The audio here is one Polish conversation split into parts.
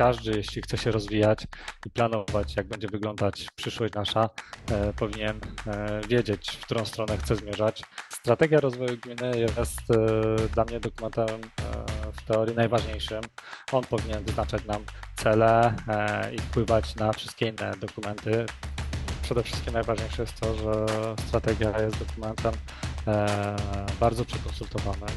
każdy, jeśli chce się rozwijać i planować, jak będzie wyglądać przyszłość nasza, e, powinien e, wiedzieć, w którą stronę chce zmierzać. Strategia rozwoju gminy jest e, dla mnie dokumentem w teorii najważniejszym. On powinien wyznaczać nam cele i wpływać na wszystkie inne dokumenty. Przede wszystkim najważniejsze jest to, że strategia jest dokumentem bardzo przekonsultowanym.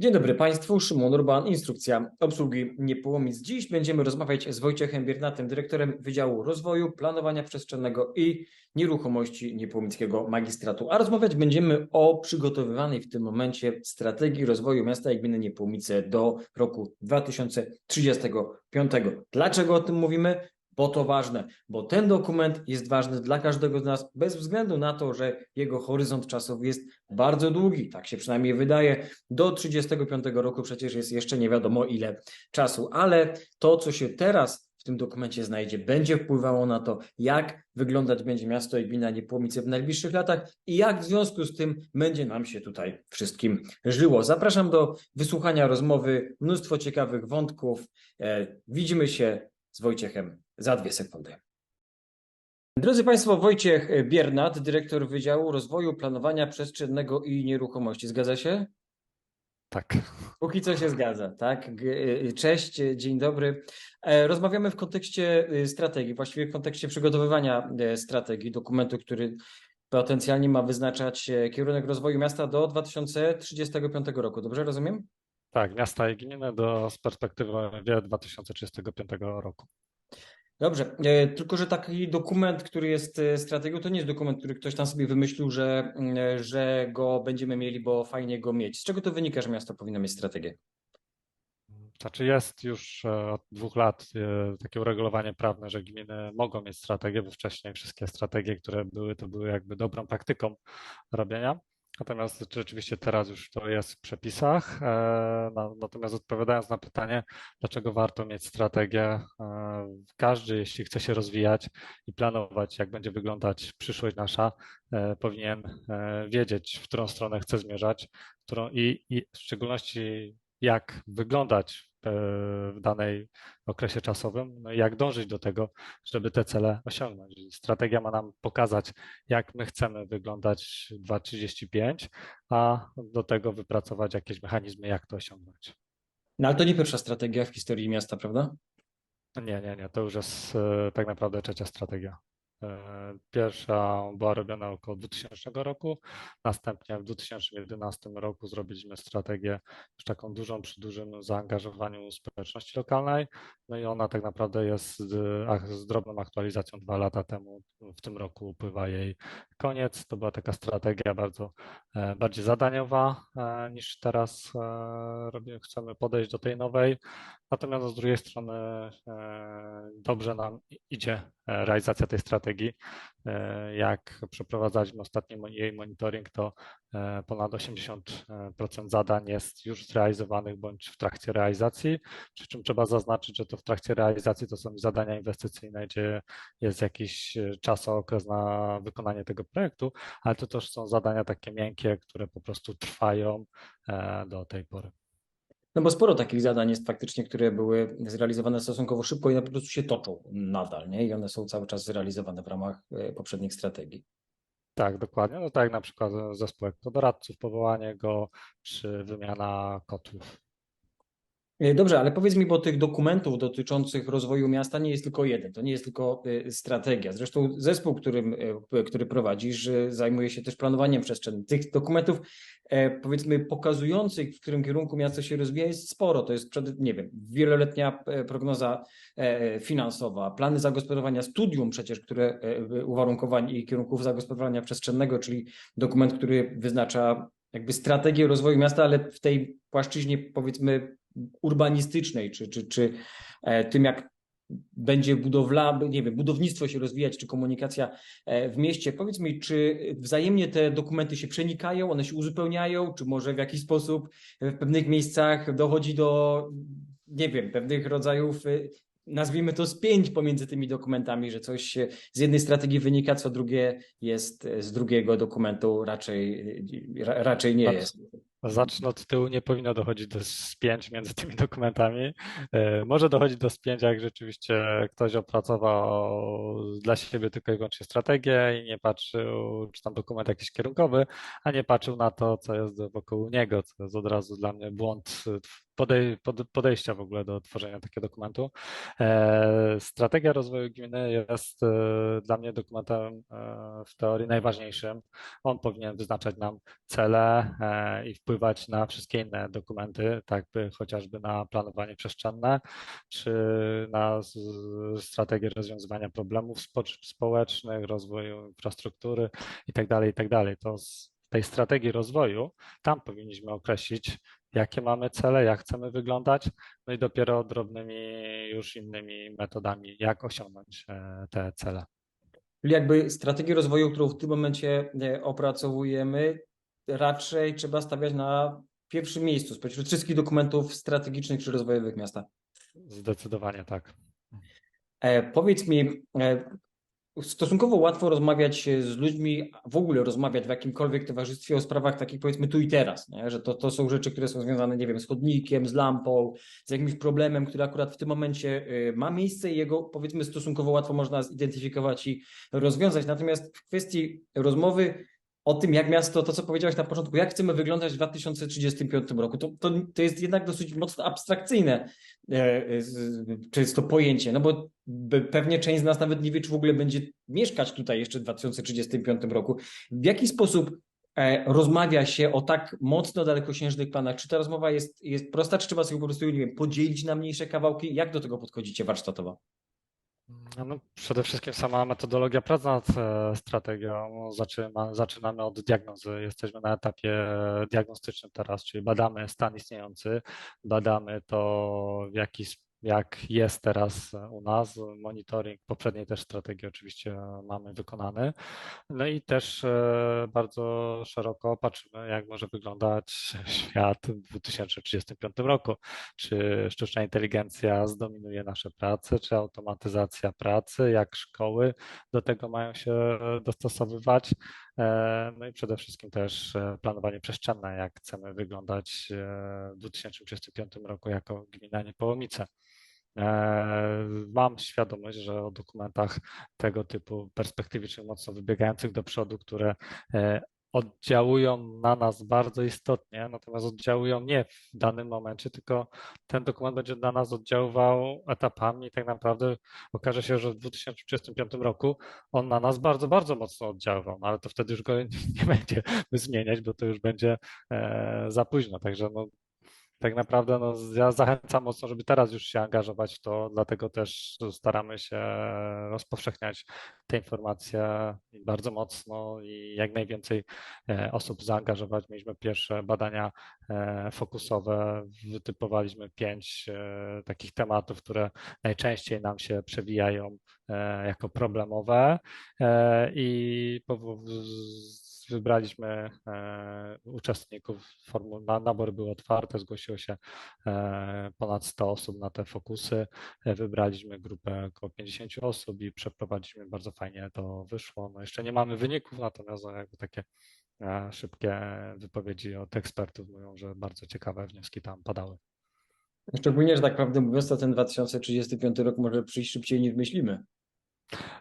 Dzień dobry Państwu, Szymon Urban, instrukcja obsługi Niepołomic. Dziś będziemy rozmawiać z Wojciechem Biernatym, dyrektorem Wydziału Rozwoju, Planowania Przestrzennego i Nieruchomości Niepołomickiego Magistratu. A rozmawiać będziemy o przygotowywanej w tym momencie strategii rozwoju miasta i gminy Niepołomice do roku 2035. Dlaczego o tym mówimy? Bo to ważne, bo ten dokument jest ważny dla każdego z nas, bez względu na to, że jego horyzont czasowy jest bardzo długi, tak się przynajmniej wydaje. Do 35 roku przecież jest jeszcze nie wiadomo ile czasu, ale to, co się teraz w tym dokumencie znajdzie, będzie wpływało na to, jak wyglądać będzie miasto i gmina Niepłomice w najbliższych latach i jak w związku z tym będzie nam się tutaj wszystkim żyło. Zapraszam do wysłuchania rozmowy, mnóstwo ciekawych wątków. E, widzimy się z Wojciechem za dwie sekundy. Drodzy Państwo, Wojciech Biernat, dyrektor Wydziału Rozwoju, Planowania Przestrzennego i Nieruchomości. Zgadza się? Tak. Póki co się zgadza, tak? Cześć, dzień dobry. E, rozmawiamy w kontekście y, strategii, właściwie w kontekście przygotowywania e, strategii, dokumentu, który potencjalnie ma wyznaczać e, kierunek rozwoju miasta do 2035 roku. Dobrze rozumiem? Tak, miasta i gminy do z perspektywy 2035 roku. Dobrze, e, tylko że taki dokument, który jest e, strategią, to nie jest dokument, który ktoś tam sobie wymyślił, że, mm, e, że go będziemy mieli, bo fajnie go mieć. Z czego to wynika, że miasto powinno mieć strategię? Znaczy jest już od dwóch lat takie uregulowanie prawne, że gminy mogą mieć strategię, bo wcześniej wszystkie strategie, które były, to były jakby dobrą praktyką robienia. Natomiast rzeczywiście teraz już to jest w przepisach. E, natomiast odpowiadając na pytanie, dlaczego warto mieć strategię, e, każdy, jeśli chce się rozwijać i planować, jak będzie wyglądać przyszłość nasza, e, powinien wiedzieć, w którą stronę chce zmierzać, którą i, i w szczególności jak wyglądać w danej okresie czasowym, no i jak dążyć do tego, żeby te cele osiągnąć. Strategia ma nam pokazać, jak my chcemy wyglądać 2035, a do tego wypracować jakieś mechanizmy, jak to osiągnąć. No ale to nie pierwsza strategia w historii miasta, prawda? Nie, nie, nie. To już jest e, tak naprawdę trzecia strategia. E, pierwsza była robiona około 2000 roku, następnie w 2011 roku zrobiliśmy strategię już taką dużą, przy dużym zaangażowaniu społeczności lokalnej, no i ona tak naprawdę jest z drobną aktualizacją dwa lata temu, w tym roku upływa jej koniec. To była taka strategia bardzo e, bardziej zadaniowa e, niż teraz robimy, chcemy podejść do tej nowej, natomiast z drugiej strony dobrze nam idzie realizacja tej strategii. E, jak przeprowadzaliśmy ostatni jej monitoring, to e, ponad 80% zadań jest już zrealizowanych bądź w trakcie realizacji, przy czym trzeba zaznaczyć, że to w trakcie realizacji to są zadania inwestycyjne, gdzie jest jakiś e, czasokres na wykonanie tego projektu, ale to też są zadania takie miękkie, które po prostu trwają do tej pory. No bo sporo takich zadań jest faktycznie, które były zrealizowane stosunkowo szybko i na po prostu się toczą nadal, nie? I one są cały czas zrealizowane w ramach e, poprzednich strategii. Tak, dokładnie. No tak, jak na przykład zespół doradców, powołanie go, czy wymiana kotłów. E, dobrze, ale powiedz mi, bo tych dokumentów dotyczących rozwoju miasta nie jest tylko jeden, to nie jest tylko e, strategia. Zresztą zespół, którym, który prowadzisz, zajmuje się też planowaniem przestrzennym. Tych dokumentów E, powiedzmy pokazujących, w którym kierunku miasto się rozwija jest sporo. To jest, przed, nie wiem, wieloletnia e, prognoza e, finansowa, plany zagospodarowania, studium przecież, które uwarunkowań i kierunków zagospodarowania przestrzennego, czyli dokument, który wyznacza jakby strategię rozwoju miasta, ale w tej płaszczyźnie powiedzmy urbanistycznej, czy, czy, czy tym, jak będzie budowla, nie wiem, budownictwo się rozwijać, czy komunikacja e, w mieście. Powiedz mi, czy wzajemnie te dokumenty się przenikają, one się uzupełniają, czy może w jakiś sposób w pewnych miejscach dochodzi do, nie wiem, pewnych rodzajów e, nazwijmy to spięć pomiędzy tymi dokumentami, że coś z jednej strategii wynika, co drugie jest z drugiego dokumentu raczej, raczej nie jest. Zacznę od tyłu, nie powinno dochodzić do spięć między tymi dokumentami. E, Może dochodzić do spięcia, jak rzeczywiście ktoś opracował dla siebie tylko i wyłącznie strategię i nie patrzył, czy tam dokument jakiś kierunkowy, a nie patrzył na to, co jest wokół niego, co jest od razu dla mnie błąd podej pod- podejścia w ogóle do tworzenia takiego dokumentu. E, Strategia rozwoju gminy jest e, dla mnie dokumentem e, w teorii najważniejszym. On powinien wyznaczać nam cele i wpływać na wszystkie inne dokumenty, tak by chociażby na planowanie przestrzenne, czy na strategię rozwiązywania problemów spo- społecznych, rozwoju infrastruktury itd. itd. To z tej strategii rozwoju, tam powinniśmy określić, jakie mamy cele, jak chcemy wyglądać, no i dopiero drobnymi już innymi metodami, jak osiągnąć e, te cele. Czyli jakby strategię rozwoju, którą w tym momencie e, opracowujemy, raczej trzeba stawiać na pierwszym miejscu spośród wszystkich dokumentów strategicznych czy rozwojowych miasta. Zdecydowanie tak. E, powiedz mi, e, stosunkowo łatwo rozmawiać z ludźmi, w ogóle rozmawiać w jakimkolwiek towarzystwie o sprawach takich powiedzmy tu i teraz, nie? że to, to są rzeczy, które są związane, nie wiem, z chodnikiem, z lampą, z jakimś problemem, który akurat w tym momencie y, ma miejsce i jego powiedzmy stosunkowo łatwo można zidentyfikować i rozwiązać. Natomiast w kwestii rozmowy o tym, jak miasto, to co powiedziałeś na początku, jak chcemy wyglądać w 2035 roku, to, to, to jest jednak dosyć mocno abstrakcyjne e, z- często pojęcie, no bo pewnie część z nas nawet nie wie, czy w ogóle będzie mieszkać tutaj jeszcze w 2035 roku. W jaki sposób e, rozmawia się o tak mocno dalekosiężnych planach? Czy ta rozmowa jest, jest prosta, czy trzeba sobie po prostu, nie wiem, podzielić na mniejsze kawałki? Jak do tego podchodzicie warsztatowo? No, przede wszystkim sama metodologia pracy nad e, strategią. Zaczyna, zaczynamy od diagnozy. Jesteśmy na etapie diagnostycznym teraz, czyli badamy stan istniejący, badamy to, w jaki, sp- jak jest teraz u nas. Monitoring poprzedniej też strategii oczywiście mamy wykonany. No i też e, bardzo szeroko patrzymy, jak może wyglądać świat w 2035 roku. Czy sztuczna inteligencja zdominuje nasze prace, czy automatyzacja pracy, jak szkoły do tego mają się dostosowywać. E, No i przede wszystkim też e, planowanie przestrzenne, jak chcemy wyglądać e, w 2035 roku jako gmina Niepołomice. E, Mam świadomość, że o dokumentach tego typu perspektywicznych, mocno wybiegających do przodu, które e, oddziałują na nas bardzo istotnie, natomiast oddziałują nie w danym momencie, tylko ten dokument będzie na nas oddziaływał etapami. I tak naprawdę okaże się, że w 2035 roku on na nas bardzo, bardzo mocno oddziaływał, no ale to wtedy już go nie będziemy zmieniać, bo to już będzie e, za późno, także no, tak naprawdę no, ja zachęcam mocno, żeby teraz już się angażować w to, dlatego też staramy się rozpowszechniać te informacje bardzo mocno i jak najwięcej e, osób zaangażować. Mieliśmy pierwsze badania e, fokusowe, wytypowaliśmy pięć e, takich tematów, które najczęściej nam się przewijają jako problemowe i wybraliśmy e, uczestników, nabory były otwarte, zgłosiło się e, ponad 100 osób na te fokusy. E, Wybraliśmy grupę około 50 osób i przeprowadziliśmy, bardzo fajnie to wyszło. No jeszcze nie mamy wyników, natomiast no jakby takie szybkie wypowiedzi od ekspertów mówią, że bardzo ciekawe wnioski tam padały. Szczególnie, że tak prawdę mówiąc, to ten 2035 rok może przyjść szybciej niż myślimy.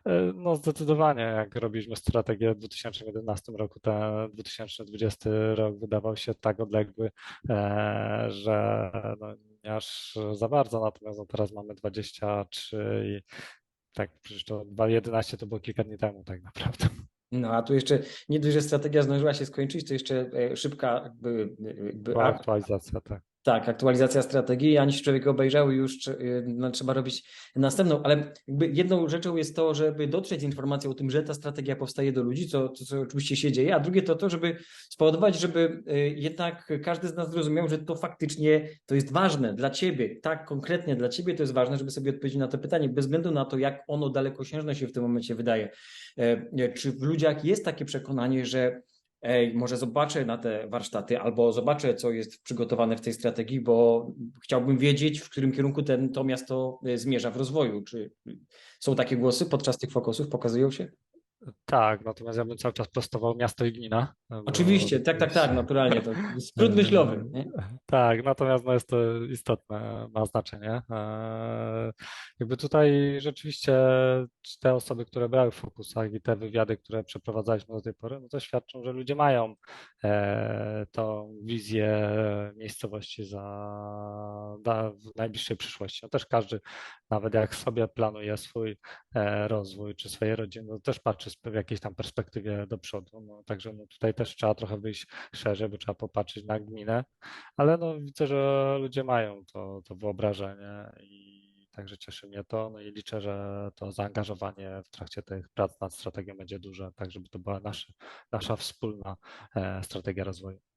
E, No zdecydowanie, jak robiliśmy strategię w 2011 roku, ten 2020 rok wydawał się tak odległy, e, że no, nie aż za bardzo, natomiast no, teraz mamy 23 i tak przecież to 2011 to było kilka dni temu tak naprawdę. No a tu jeszcze nie dość, że strategia zdążyła się skończyć, to jeszcze e, szybka jakby, jakby aktualizacja, tak. Tak, aktualizacja strategii, ani się człowiek obejrzał już y, no, trzeba robić następną, ale jedną rzeczą jest to, żeby dotrzeć z informacją o tym, że ta strategia powstaje do ludzi, co, co, co oczywiście się dzieje, a drugie to to, żeby spowodować, żeby y, jednak każdy z nas zrozumiał, że to faktycznie to jest ważne dla ciebie, tak konkretnie dla ciebie to jest ważne, żeby sobie odpowiedzieć na to pytanie, bez względu na to, jak ono dalekosiężne się w tym momencie wydaje. E, Czy w ludziach jest takie przekonanie, że ej, może zobaczę na te warsztaty albo zobaczę, co jest przygotowane w tej strategii, bo chciałbym wiedzieć, w którym kierunku ten, to miasto e, zmierza w rozwoju. Czy są takie głosy podczas tych fokusów, pokazują się? Tak, natomiast ja bym cały czas prostował miasto i gmina. bo Oczywiście, tak, tak, tak, naturalnie. To skrót myślowy. Nie? Tak, natomiast no jest to istotne, ma znaczenie. Eee, Jakby tutaj rzeczywiście te osoby, które brały w fokusach i te wywiady, które przeprowadzaliśmy do tej pory, no to świadczą, że ludzie mają e, tą wizję miejscowości za, w najbliższej przyszłości. No też każdy, nawet jak sobie planuje swój e, rozwój czy swojej rodziny, no też patrzy w jakiejś tam perspektywie do przodu. No, także no tutaj też trzeba trochę wyjść szerzej, bo trzeba popatrzeć na gminę, ale no widzę, że ludzie mają to, to wyobrażenie i także cieszy mnie to. No i liczę, że to zaangażowanie w trakcie tych prac nad strategią będzie duże, tak żeby to była nasza, nasza wspólna e, strategia rozwoju.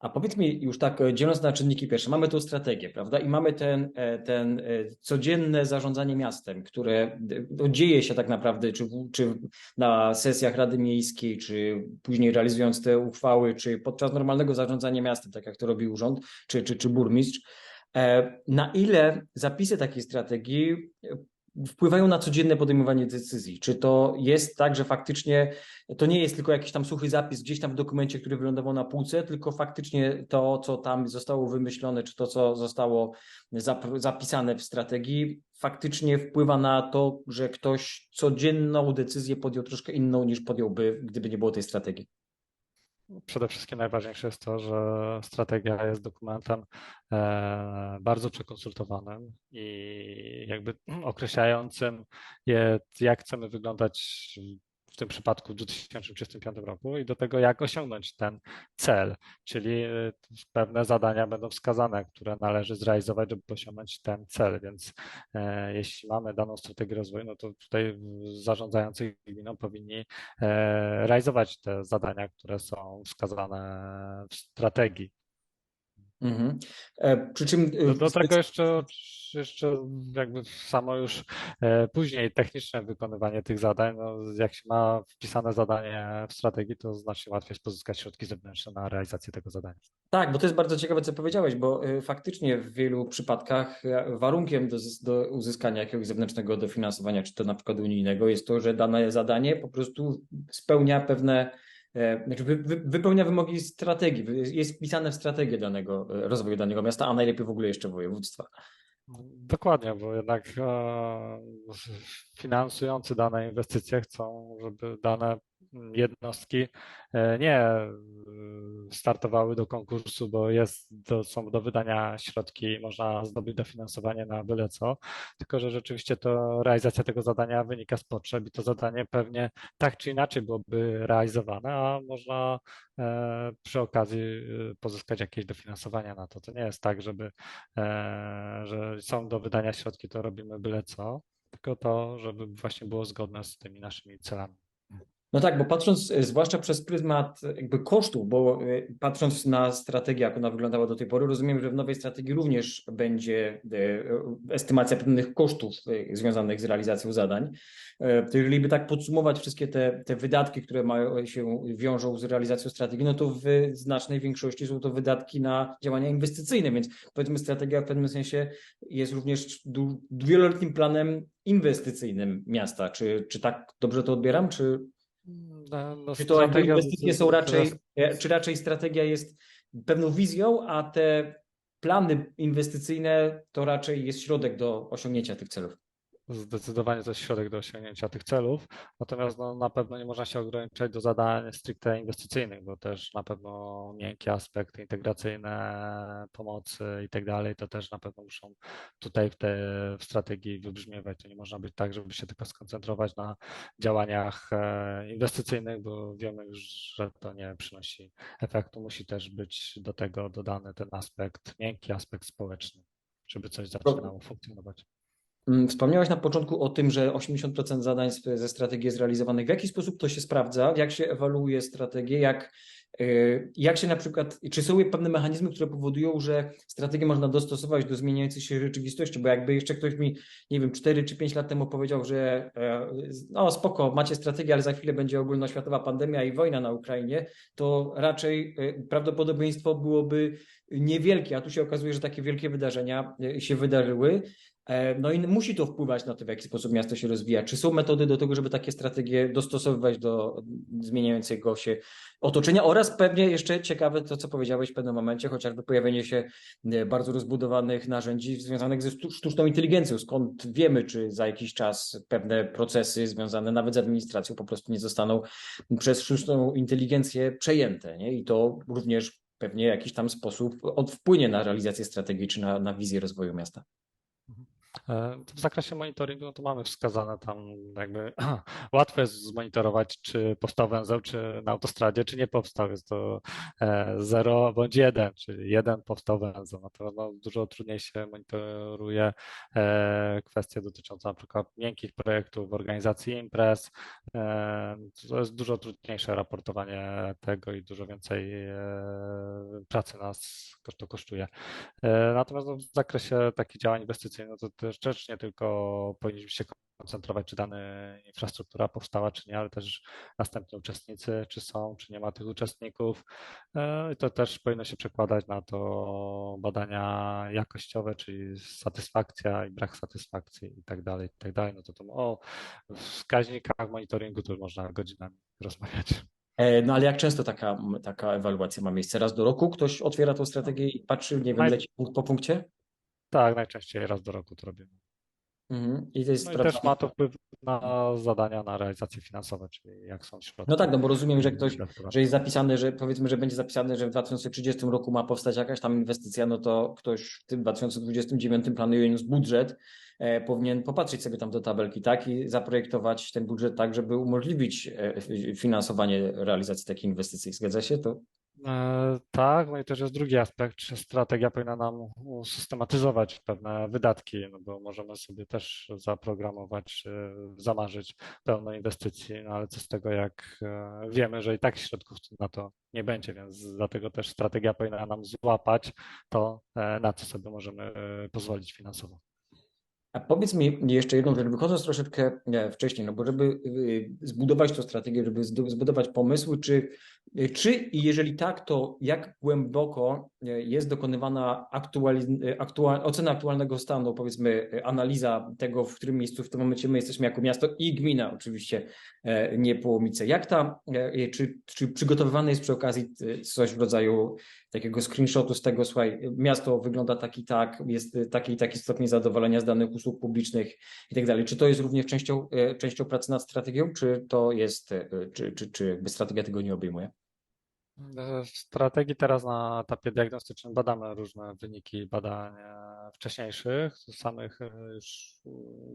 A powiedz mi już tak, e, dzieląc na czynniki pierwsze, mamy tu strategię, prawda? I mamy ten, e, ten e, codzienne zarządzanie miastem, które no, dzieje się tak naprawdę, czy, czy na sesjach Rady Miejskiej, czy później realizując te uchwały, czy podczas normalnego zarządzania miastem, tak jak to robi urząd, czy, czy, czy burmistrz. Na ile zapisy takiej strategii wpływają na codzienne podejmowanie decyzji? Czy to jest tak, że faktycznie to nie jest tylko jakiś tam suchy zapis gdzieś tam w dokumencie, który wylądował na półce, tylko faktycznie to, co tam zostało wymyślone, czy to, co zostało zap- zapisane w strategii, faktycznie wpływa na to, że ktoś codzienną decyzję podjął troszkę inną niż podjąłby, gdyby nie było tej strategii. Przede wszystkim najważniejsze jest to, że strategia jest dokumentem e, bardzo przekonsultowanym i jakby określającym, je, jak chcemy wyglądać w tym przypadku w 2035 roku i do tego, jak osiągnąć ten cel, czyli e, pewne zadania będą wskazane, które należy zrealizować, żeby osiągnąć ten cel. Więc e, jeśli mamy daną strategię rozwoju, no to tutaj zarządzający gminą powinni e, realizować te zadania, które są wskazane w strategii. Mhm. E, Przy czym Do, do tego jeszcze, jeszcze jakby samo już e, później techniczne wykonywanie tych zadań, no, jak się ma wpisane zadanie w strategii, to znacznie łatwiej jest pozyskać środki zewnętrzne na realizację tego zadania. Tak, bo to jest bardzo ciekawe, co powiedziałeś, bo faktycznie w wielu przypadkach warunkiem do, do uzyskania jakiegoś zewnętrznego dofinansowania, czy to na przykład unijnego, jest to, że dane zadanie po prostu spełnia pewne, e, znaczy wy, wy, wypełnia wymogi strategii, jest wpisane w strategię danego e, rozwoju danego miasta, a najlepiej w ogóle jeszcze województwa. Dokładnie, bo jednak e, finansujący dane inwestycje chcą, żeby dane jednostki e, nie e, startowały do konkursu, bo jest, są do wydania środki, można zdobyć dofinansowanie na byle co, tylko że rzeczywiście to realizacja tego zadania wynika z potrzeb i to zadanie pewnie tak czy inaczej byłoby realizowane, a można e, przy okazji pozyskać jakieś dofinansowania na to. To nie jest tak, żeby że są do wydania środki, to robimy byle co, tylko to, żeby właśnie było zgodne z tymi naszymi celami. No tak, bo patrząc e, zwłaszcza przez pryzmat jakby kosztów, bo e, patrząc na strategię, jak ona wyglądała do tej pory, rozumiem, że w nowej strategii również będzie e, estymacja pewnych kosztów związanych z realizacją zadań. To jeżeli by tak podsumować wszystkie te, te wydatki, które mają, się wiążą z realizacją strategii, no to w znacznej większości są to wydatki na działania inwestycyjne, więc powiedzmy strategia w pewnym sensie jest również wieloletnim planem inwestycyjnym miasta. Czy, czy tak dobrze to odbieram, czy No, no, czy to inwestycje są raczej, teraz- czy raczej strategia jest pewną wizją, a te plany inwestycyjne to raczej jest środek do osiągnięcia tych celów? Zdecydowanie to jest środek do osiągnięcia tych celów, natomiast no, na pewno nie można się ograniczać do zadań stricte inwestycyjnych, bo też na pewno miękkie aspekty integracyjne, pomocy i tak dalej, to też na pewno muszą tutaj w, te, w strategii wybrzmiewać. To nie można być tak, żeby się tylko skoncentrować na działaniach e, inwestycyjnych, bo wiemy już, że to nie przynosi efektu. Musi też być do tego dodany ten aspekt, miękki aspekt społeczny, żeby coś zaczynało funkcjonować. Mm, Wspomniałeś na początku o tym, że 80% zadań ze strategii jest realizowanych. W jaki sposób to się sprawdza? Jak się ewaluuje strategię? Jak, y, jak się na przykład, czy są pewne mechanizmy, które powodują, że strategię można dostosować do zmieniającej się rzeczywistości? Bo jakby jeszcze ktoś mi, nie wiem, 4 czy 5 lat temu powiedział, że e, no spoko, macie strategię, ale za chwilę będzie ogólnoświatowa pandemia i wojna na Ukrainie, to raczej y, prawdopodobieństwo byłoby niewielkie, a tu się okazuje, że takie wielkie wydarzenia e, się wydarzyły. E, No i musi to wpływać na to, w jaki sposób miasto się rozwija. Czy są metody do tego, żeby takie strategie dostosowywać do zmieniającego się otoczenia oraz pewnie jeszcze ciekawe to, co powiedziałeś w pewnym momencie, chociażby pojawienie się e, bardzo rozbudowanych narzędzi związanych ze sztu- sztuczną inteligencją. Skąd wiemy, czy za jakiś czas pewne procesy związane nawet z administracją po prostu nie zostaną przez sztuczną inteligencję przejęte. Nie? I to również pewnie w jakiś tam sposób wpłynie na realizację strategii czy na, na wizję rozwoju miasta. E, W zakresie monitoringu no to mamy wskazane tam jakby łatwo jest zmonitorować, czy powstał węzeł, czy na autostradzie, czy nie powstał. Jest to e, 0 bądź 1, czyli jeden powstał węzeł. Natomiast no, dużo trudniej się monitoruje e, kwestie dotyczące na przykład miękkich projektów, organizacji imprez. E, To jest dużo trudniejsze raportowanie tego i dużo więcej e, pracy nas to kosztuje. E, Natomiast no, w zakresie takich działań inwestycyjnych, no to rzecz nie tylko powinniśmy się koncentrować, czy dana infrastruktura powstała, czy nie, ale też następni uczestnicy, czy są, czy nie ma tych uczestników. E, I to też powinno się przekładać na to badania jakościowe, czyli satysfakcja i brak satysfakcji i tak dalej, i tak dalej. No to, to o wskaźnikach monitoringu to już można godzinami rozmawiać. E, No ale jak często taka, taka ewaluacja ma miejsce? Raz do roku ktoś otwiera tą strategię i patrzy, nie wiem, leci punkt po punkcie? Tak, najczęściej raz do roku to robimy. Mhm. I to jest No i też ma to wpływ na zadania, na realizacje finansowe, czyli jak są środki. No tak, no bo rozumiem, że ktoś, że jest zapisane, że powiedzmy, że będzie zapisane, że w 2030 roku ma powstać jakaś tam inwestycja, no to ktoś w tym 2029 planując budżet e, powinien popatrzeć sobie tam do tabelki, tak, i zaprojektować ten budżet tak, żeby umożliwić e, finansowanie realizacji takiej inwestycji. Zgadza się to? E, Tak, no i też jest drugi aspekt, czy strategia powinna nam usystematyzować pewne wydatki, no bo możemy sobie też zaprogramować, e, zamarzyć pełno inwestycji, no ale co z tego, jak e, wiemy, że i tak środków na to nie będzie, więc dlatego też strategia powinna nam złapać to, na co sobie możemy pozwolić finansowo. A powiedz mi jeszcze jedną rzecz, wychodząc troszeczkę wcześniej, no bo żeby y, zbudować tą strategię, żeby zbudować pomysły, czy, y, czy i jeżeli tak, to jak głęboko e, jest dokonywana aktuali- e, aktua- ocena aktualnego stanu, powiedzmy analiza tego, w którym miejscu w tym momencie my jesteśmy jako miasto i gmina oczywiście, e, nie Połomice. Jak ta, e, czy, czy przygotowywane jest przy okazji coś w rodzaju takiego screenshotu z tego, słuchaj, miasto wygląda tak i tak, jest taki i taki stopień zadowolenia z danych usług publicznych i tak dalej. Czy to jest również częścią, e, częścią pracy nad strategią, czy to jest, e, czy, czy, czy jakby strategia tego nie obejmuje? W strategii teraz na etapie diagnostycznym badamy różne wyniki badań e, wcześniejszych, samych już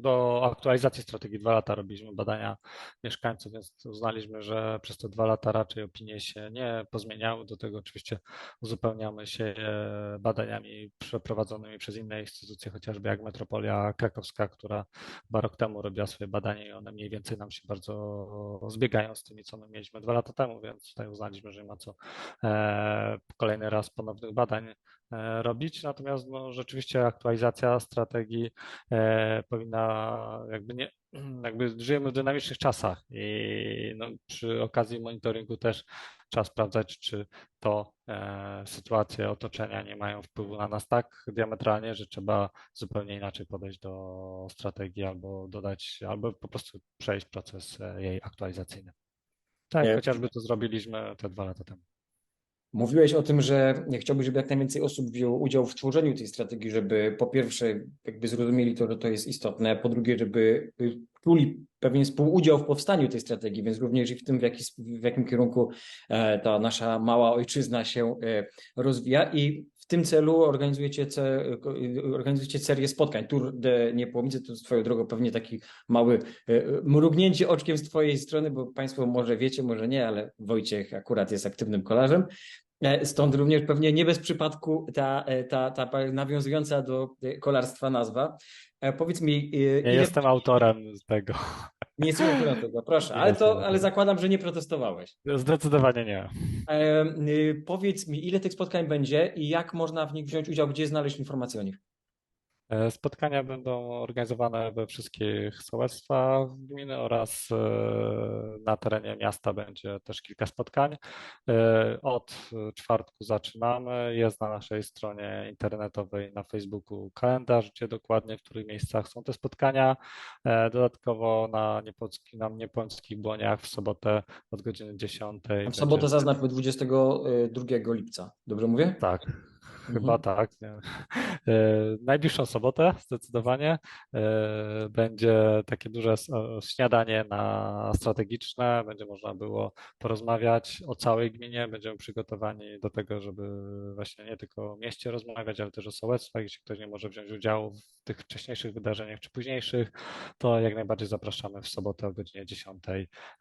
do aktualizacji strategii dwa lata robiliśmy badania mieszkańców, więc uznaliśmy, że przez te dwa lata raczej opinie się nie pozmieniały. Do tego oczywiście uzupełniamy się e, badaniami przeprowadzonymi przez inne instytucje, chociażby jak Metropolia Krakowska, która dwa rok temu robiła swoje badanie i one mniej więcej nam się bardzo zbiegają z tymi, co my mieliśmy dwa lata temu, więc tutaj uznaliśmy, że nie ma co e, kolejny raz ponownych badań robić. Natomiast no, rzeczywiście aktualizacja strategii e, powinna jakby nie, jakby żyjemy w dynamicznych czasach i no, przy okazji monitoringu też trzeba sprawdzać, czy to e, sytuacje otoczenia nie mają wpływu na nas tak diametralnie, że trzeba zupełnie inaczej podejść do strategii albo dodać, albo po prostu przejść proces e, jej aktualizacyjny. Tak, Nie. chociażby to zrobiliśmy te dwa lata temu. Mówiłeś o tym, że chciałbyś, żeby jak najwięcej osób wzięło udział w tworzeniu tej strategii, żeby po pierwsze jakby zrozumieli to, że to jest istotne, po drugie, żeby czuli pewien współudział w powstaniu tej strategii, więc również i w tym, w, jaki, w jakim kierunku e, ta nasza mała ojczyzna się e, rozwija i w tym celu organizujecie, organizujecie serię spotkań. Tour de Niepołomice to swoją drogą pewnie taki mały e, mrugnięcie oczkiem z twojej strony, bo państwo może wiecie, może nie, ale Wojciech akurat jest aktywnym kolarzem. E, Stąd również pewnie nie bez przypadku ta, e, ta, ta nawiązująca do e, kolarstwa nazwa. Powiedz mi, Nie ile... jestem autorem tego. nie jestem autorem tego, proszę, Nie ale, to, ale zakładam, że nie protestowałeś. Zdecydowanie nie. E, Powiedz mi, ile tych spotkań będzie i jak można w nich wziąć udział, gdzie znaleźć informacje o nich? E, Spotkania będą organizowane we wszystkich sołectwach gminy oraz e, na terenie miasta będzie też kilka spotkań. E, Od czwartku zaczynamy. Jest na naszej stronie internetowej na Facebooku kalendarz, gdzie dokładnie w których miejscach są te spotkania. Dodatkowo na, Niepolski, na Niepolskich Błoniach w sobotę od godziny 10. W sobotę zaznaczmy 22 lipca. Dobrze mówię? Tak, chyba tak. nie. E, Najbliższą sobotę zdecydowanie e, będzie takie duże śniadanie na strategiczne. Będzie można było porozmawiać o całej gminie. Będziemy przygotowani do tego, żeby właśnie nie tylko o mieście rozmawiać, ale też o sołectwach. Jeśli ktoś nie może wziąć udziału w tych wcześniejszych wydarzeniach czy późniejszych, to jak najbardziej zapraszamy w sobotę o godzinie 10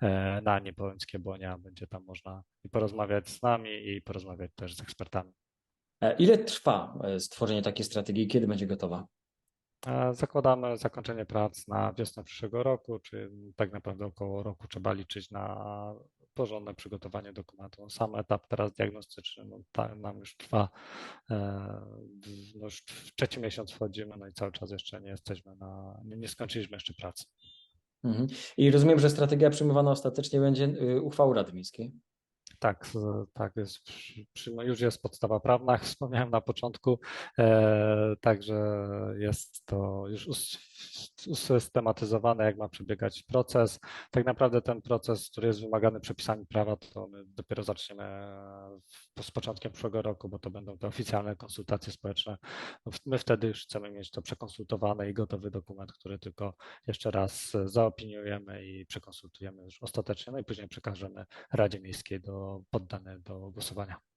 e, na Niepołęckie Błonia. Będzie tam można i porozmawiać z nami i porozmawiać też z ekspertami. E, Ile trwa e, stworzenie takiej strategii? Kiedy będzie gotowa? E, Zakładamy zakończenie prac na wiosnę przyszłego roku, czy tak naprawdę około roku trzeba liczyć na porządne przygotowanie dokumentu. Sam etap teraz diagnostyczny no, ta, nam już trwa, no już w trzeci miesiąc wchodzimy, no i cały czas jeszcze nie jesteśmy na, nie, nie skończyliśmy jeszcze pracy. Mhm. I rozumiem, że strategia przyjmowana ostatecznie będzie y, uchwałą Rady Miejskiej. Tak, tak jest. No już jest podstawa prawna, jak wspomniałem na początku, e, także jest to już usystematyzowane, jak ma przebiegać proces. Tak naprawdę ten proces, który jest wymagany przepisami prawa, to my dopiero zaczniemy z początkiem przyszłego roku, bo to będą te oficjalne konsultacje społeczne. My wtedy już chcemy mieć to przekonsultowane i gotowy dokument, który tylko jeszcze raz zaopiniujemy i przekonsultujemy już ostatecznie, no i później przekażemy Radzie Miejskiej do, poddane do głosowania.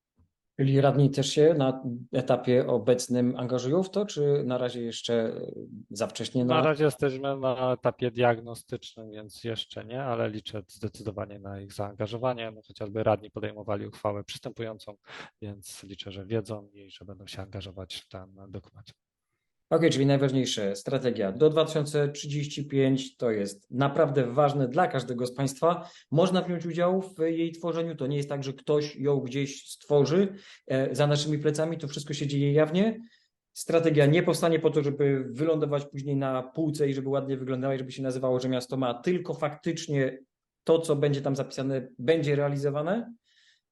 Czyli radni też się na etapie obecnym angażują w to, czy na razie jeszcze y, za wcześnie Na na... razie jesteśmy na etapie diagnostycznym, więc jeszcze nie, ale liczę zdecydowanie na ich zaangażowanie. No, chociażby radni podejmowali uchwałę przystępującą, więc liczę, że wiedzą i że będą się angażować w ten dokument. Okej, czyli najważniejsze, strategia do 2035 to jest naprawdę ważne dla każdego z Państwa. Można wziąć udział w jej tworzeniu. To nie jest tak, że ktoś ją gdzieś stworzy e, za naszymi plecami. To wszystko się dzieje jawnie. Strategia nie powstanie po to, żeby wylądować później na półce i żeby ładnie wyglądała i żeby się nazywało, że miasto ma, tylko faktycznie to, co będzie tam zapisane, będzie realizowane.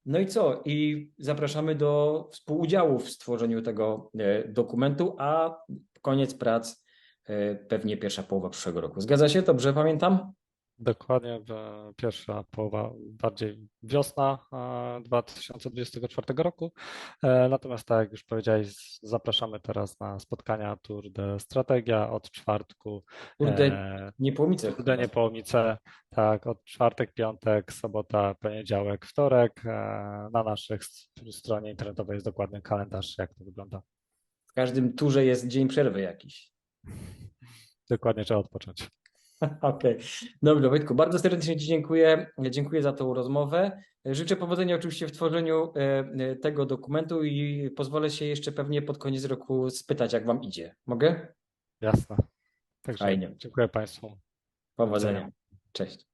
No i co? I zapraszamy do współudziału w stworzeniu tego e, dokumentu, a koniec prac e, pewnie pierwsza połowa przyszłego roku. Zgadza się? Dobrze pamiętam? Dokładnie pierwsza połowa, bardziej wiosna e, 2024 roku. E, Natomiast tak jak już powiedziałeś, zapraszamy teraz na spotkania Tour de Strategia od czwartku. Kurde, e, nie połomice. Kurde, nie połomice, tak, od czwartek, piątek, sobota, poniedziałek, wtorek. e, Na naszej s- stronie internetowej jest dokładny kalendarz, jak to wygląda. W każdym turze jest dzień przerwy jakiś. Dokładnie trzeba odpocząć. Okej. Dobrze, Wojtku, bardzo serdecznie Ci dziękuję. Dziękuję za tą rozmowę. Życzę powodzenia oczywiście w tworzeniu e, e, tego dokumentu i pozwolę się jeszcze pewnie pod koniec roku spytać, jak Wam idzie. Mogę? Jasne. Także Fajnie. dziękuję Państwu. Powodzenia. Cześć.